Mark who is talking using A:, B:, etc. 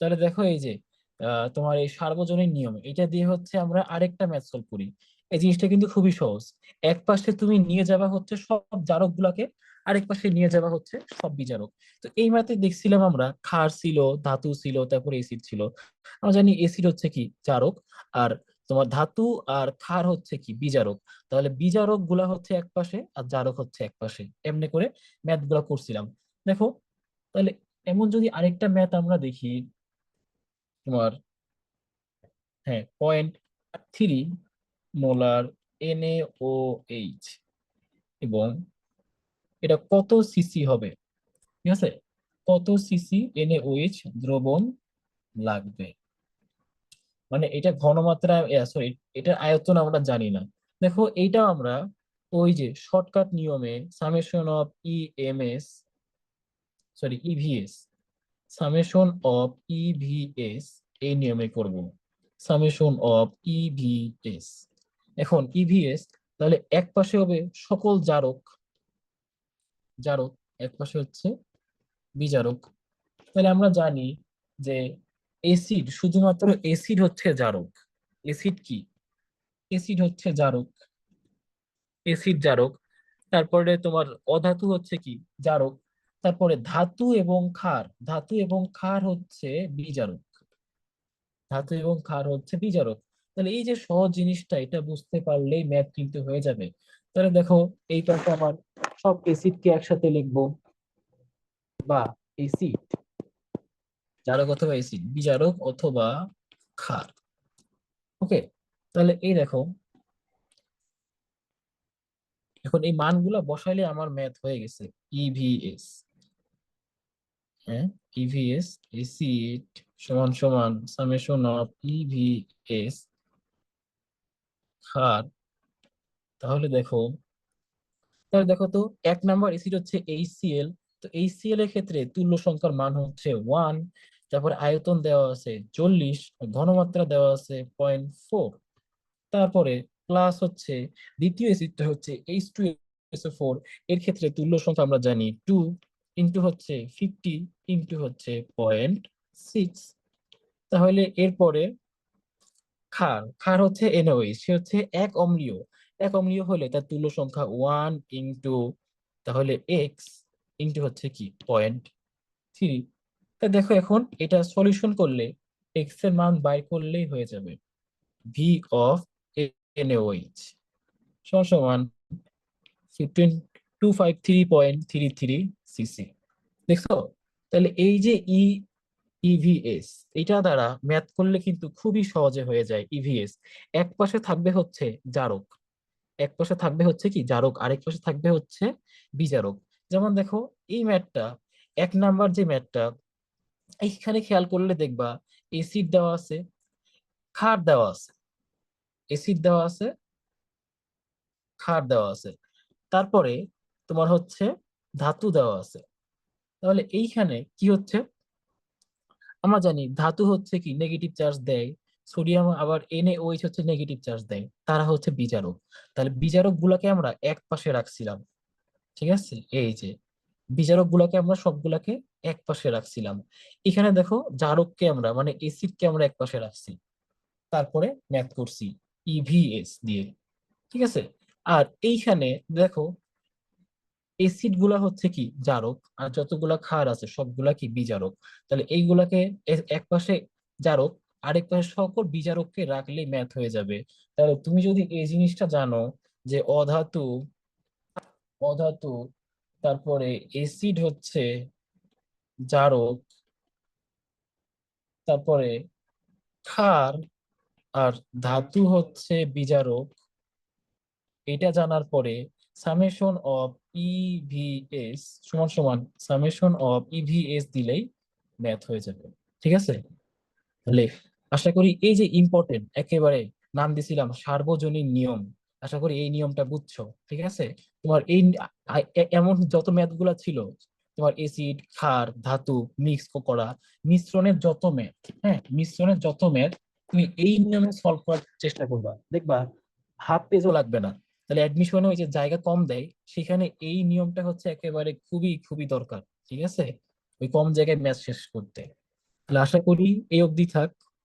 A: তাহলে দেখো এই যে তোমার এই সার্বজনীন নিয়ম, এটা দিয়ে হচ্ছে আমরা আরেকটা ম্যাথ সলভ করি। এই জিনিসটা কিন্তু খুবই সহজ। এক পাশে তুমি নিয়ে যাবা হচ্ছে সব জারক গুলাকে আরেক পাশে নিয়ে যাওয়া হচ্ছে সব বিচারক তো এই ম্যাথে দেখছিলাম আমরা খার ছিল, ধাতু ছিল, তারপরে এসিড ছিল। আমরা জানি এসিড হচ্ছে কি? চারক আর তোমার ধাতু আর ক্ষার হচ্ছে কি? বিজারক। তাহলে বিজারকগুলা হচ্ছে এক পাশে আর জারক হচ্ছে এক পাশে। এমনি করে ম্যাথগুলা করছিলাম। দেখো, তাহলে এমন যদি আরেকটা ম্যাথ আমরা দেখি তোমার হ্যাঁ পয়েন্ট থ্রি মোলার NaOH এবং এটা কত সিসি হবে? ঠিক আছে? কত সিসি NaOH দ্রবণ লাগবে? মানে এটা ঘনমাত্রা সরি এটার আয়তন আমরা জানি না। দেখো, এইটা আমরা ওই যে শর্টকাট নিয়মে summation of EMS sorry EVS summation of EVS এই নিয়মে করব। সামেশন অফ ইভিএস এখন ইভিএস তাহলে এক পাশে হবে সকল জারক। জারক এক পাশে হচ্ছে বিজারক। তাহলে আমরা জানি যে এসিড শুধুমাত্র এসিড হচ্ছে জারক। এসিড কি? এসিড হচ্ছে জারক। এসিড জারক। তারপরে তোমার অধাতু হচ্ছে কি? জারক। তারপরে ধাতু এবং ক্ষার। ধাতু এবং ক্ষার হচ্ছে বিজারক। ধাতু এবং ক্ষার হচ্ছে বিজারক। তাহলে এই যে সহজ জিনিসটা, এটা বুঝতে পারলেই ম্যাথ কিন্তু হয়ে যাবে। তাহলে দেখো, এই পাশে আমার সব এসিডকে একসাথে লিখব। বা এসিড জারক অথবা এসিড বিজারক অথবা ক্ষার। ওকে তাহলে এই দেখো। এখন এই মানগুলা বসাইলে আমার ম্যাথ হয়ে গেছে। ইভিএস হ্যাঁ ইভিএস এসিড সমান সমান সামেশন অফ ইভিএস ক্ষার তাহলে দেখো তাহলে দেখো তো, এক নাম্বার এসিড হচ্ছে এইচসিএল তো এইচসিএল এর ক্ষেত্রে তুল্য সংখ্যার মান হচ্ছে ওয়ান তারপরে আয়তন দেওয়া আছে চল্লিশ, ঘনমাত্রা দেওয়া আছে পয়েন্ট ফোর তারপরে প্লাস হচ্ছে, দ্বিতীয় এসিডটা হচ্ছে এইচ টু এসও ফোর এর ক্ষেত্রে তুল্য সংখ্যা আমরা জানি টু ইন্টু হচ্ছে ফিফটি ইন্টু হচ্ছে পয়েন্ট সিক্স তাহলে এরপরে খার খার হচ্ছে এনওএইচ সে হচ্ছে এক অম্লীয়। এক অম্লীয় হলে তার তুল্য সংখ্যা ওয়ান ইন্টু তাহলে এক্স ইন্টু হচ্ছে কি? পয়েন্ট থ্রি তা দেখো এখন এটা সলিউশন করলে এক্সের মান বাই করলেই হয়ে যাবে। ভি অফ সমান সমান fifteen two five three point three three cc দেখছ? তাহলে এই যে ই ইভিএস এটা দ্বারা ম্যাথ করলে কিন্তু খুবই সহজে হয়ে যায় ইভিএস এক পাশে থাকবে হচ্ছে জারক। এক পাশে থাকবে হচ্ছে কি? জারক। আরেক পাশে থাকবে হচ্ছে বিজারক। যেমন দেখো, এই ম্যাটটা এক নাম্বার যে ম্যাটটা এইখানে খেয়াল করলে দেখবা এসিড দেওয়া আছে খার দেওয়া আছে। এসিড দেওয়া আছে খার দেওয়া আছে। তারপরে তোমার হচ্ছে ধাতু দেওয়া আছে। তাহলে এইখানে কি হচ্ছে? আমরা জানি ধাতু হচ্ছে কি নেগেটিভ চার্জ দেয় সোডিয়াম আবার NaOH হচ্ছে নেগেটিভ চার্জ দেয়, তারা হচ্ছে বিচারক। তাহলে বিচারক গুলাকে আমরা এক পাশে রাখছিলাম, ঠিক আছে? এই যে বিচারক গুলাকে আমরা সবগুলাকে এক পাশে রাখছিলাম। এখানে দেখো জারককে আমরা মানে এসিডকে আমরা এক পাশে রাখছি। তারপরে ম্যাথ করছি ইভিএস দিয়ে, ঠিক আছে? আর এইখানে দেখো এসিডগুলা হচ্ছে কি? জারক। আর যতগুলা ক্ষার আছে, সবগুলা কি? বিজারক। তাহলে এইগুলাকে এক পাশে জারক, আরেক পাশে সকল বিজারককে রাখলেই ম্যাথ হয়ে যাবে। তাহলে তুমি যদি এই জিনিসটা জানো যে অধাতু অধাতু, তারপরে এসিড হচ্ছে জারক, তারপরে ক্ষার, আর ধাতু হচ্ছে বিজারক। এটা জানার পরে সামেশন অফ ইভিএস সমান সমান সামেশন অফ ইভিএস দিলেই ম্যাথ হয়ে যাবে। ঠিক আছে? তাহলে আশা করি এই যে ইম্পর্টেন্ট একেবারে নাম দিছিলাম সার্বজনীন নিয়ম। আশা করি এই নিয়মটা বুঝছ। ঠিক আছে? তোমার এই এমন যত ম্যাথগুলা ছিল, তোমার এসিড ক্ষার, ধাতু মিক্স করা, মিশ্রণের যত ম্যাথ হ্যাঁ? মিশ্রণের যত ম্যাথ তুমি এই নিয়মে সলভ করার চেষ্টা করবা। দেখবা হাফ পেজও লাগবে না। তাহলে অ্যাডমিশনে ওই যে জায়গা কম দেয়, সেখানে এই নিয়মটা হচ্ছে একেবারে খুবই খুবই দরকার, ঠিক আছে? ওই কম জায়গায় ম্যাচ শেষ করতে। তাহলে আশা করি এই অবধি থাক।